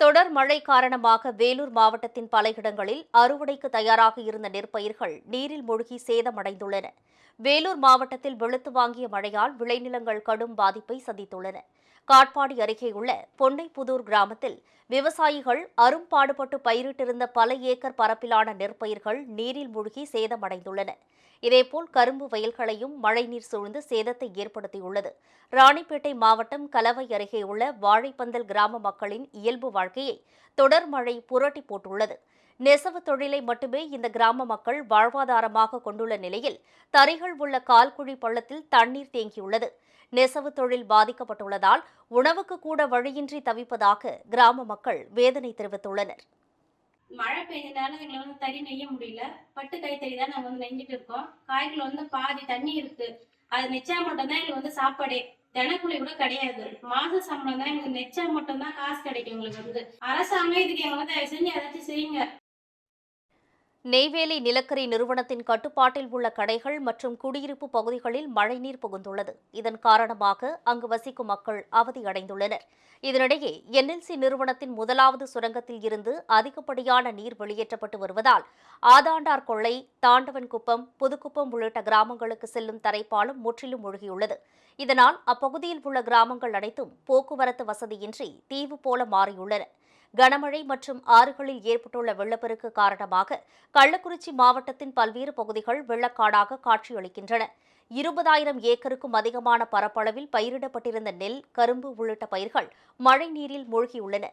தொடர் மழை காரணமாக வேலூர் மாவட்டத்தின் பல இடங்களில் அறுவடைக்கு தயாராக இருந்த நெற்பயிர்கள் நீரில் மூழ்கி சேதமடைந்துள்ளன. வேலூர் மாவட்டத்தில் வெளுத்து வாங்கிய மழையால் விளைநிலங்கள் கடும் பாதிப்பை சந்தித்துள்ளன. காட்பாடி அருகேயுள்ள பொன்னைப்புதூர் கிராமத்தில் விவசாயிகள் அரும்பாடுபட்டு பயிரிட்டிருந்த பல ஏக்கர் பரப்பிலான நெற்பயிர்கள் நீரில் மூழ்கி சேதமடைந்துள்ளன. இதேபோல் கரும்பு வயல்களையும் மழைநீர் சூழ்ந்து சேதத்தை ஏற்படுத்தியுள்ளது. ராணிப்பேட்டை மாவட்டம் கலவை அருகே உள்ள வாழைப்பந்தல் கிராம மக்களின் இயல்பு வாழ்க்கையை தொடர் மழை புரட்டி போட்டுள்ளது. நெசவு தொழிலை மட்டுமே இந்த கிராம மக்கள் வாழ்வாதாரமாக கொண்டுள்ள நிலையில் தரைகள் உள்ள கால்குழி பள்ளத்தில் தண்ணீர் தேங்கியுள்ளது. நெசவு தொழில் பாதிக்கப்பட்டுள்ளதால் உணவுக்கு கூட வழியின்றி தவிப்பதாக கிராம மக்கள் வேதனை தெரிவித்துள்ளனர். மழை பெய்ஞ்சனால எங்களை வந்து தறி நெய்ய முடியல. பட்டு கைத்தறி தான் நாங்கள் வந்து நெஞ்சிட்டு இருக்கோம். காய்கள் வந்து பாதி தண்ணி இருக்கு. அது நெச்சா மட்டும்தான் எங்களுக்கு வந்து சாப்பாடே. தினக்கூலி கூட கிடையாது. மாச சம்பளம் தான் எங்களுக்கு நெச்சா மட்டும்தான் காசு கிடைக்கும் எங்களுக்கு வந்து. அரசாங்கம் இதுக்கு எங்களை தயவு செஞ்சு ஏதாச்சும் செய்யுங்க. நெய்வேலி நிலக்கரி நிறுவனத்தின் கட்டுப்பாட்டில் உள்ள கடைகள் மற்றும் குடியிருப்பு பகுதிகளில் மழைநீர் புகுந்துள்ளது. இதன் காரணமாக அங்கு வசிக்கும் மக்கள் அவதியடைந்துள்ளனர். இதனிடையே என்எல்சி நிறுவனத்தின் முதலாவது சுரங்கத்தில் இருந்து அதிகப்படியான நீர் வெளியேற்றப்பட்டு வருவதால் ஆதாண்டார் கொள்ளை தாண்டவன்குப்பம் புதுக்குப்பம் உள்ளிட்ட கிராமங்களுக்கு செல்லும் தரைப்பாலம் முற்றிலும் மூழ்கியுள்ளது. இதனால் அப்பகுதியில் உள்ள கிராமங்கள் அனைத்தும் போக்குவரத்து வசதியின்றி தீவு போல மாறியுள்ளன. கனமழை மற்றும் ஆறுகளில் ஏற்பட்டுள்ள வெள்ளப்பெருக்கு காரணமாக கள்ளக்குறிச்சி மாவட்டத்தின் பல்வேறு பகுதிகள் வெள்ளக்காடாக காட்சியளிக்கின்றன. இருபதாயிரம் ஏக்கருக்கும் அதிகமான பரப்பளவில் பயிரிடப்பட்டிருந்த நெல் கரும்பு உள்ளிட்ட பயிர்கள் மழை நீரில் மூழ்கியுள்ளன.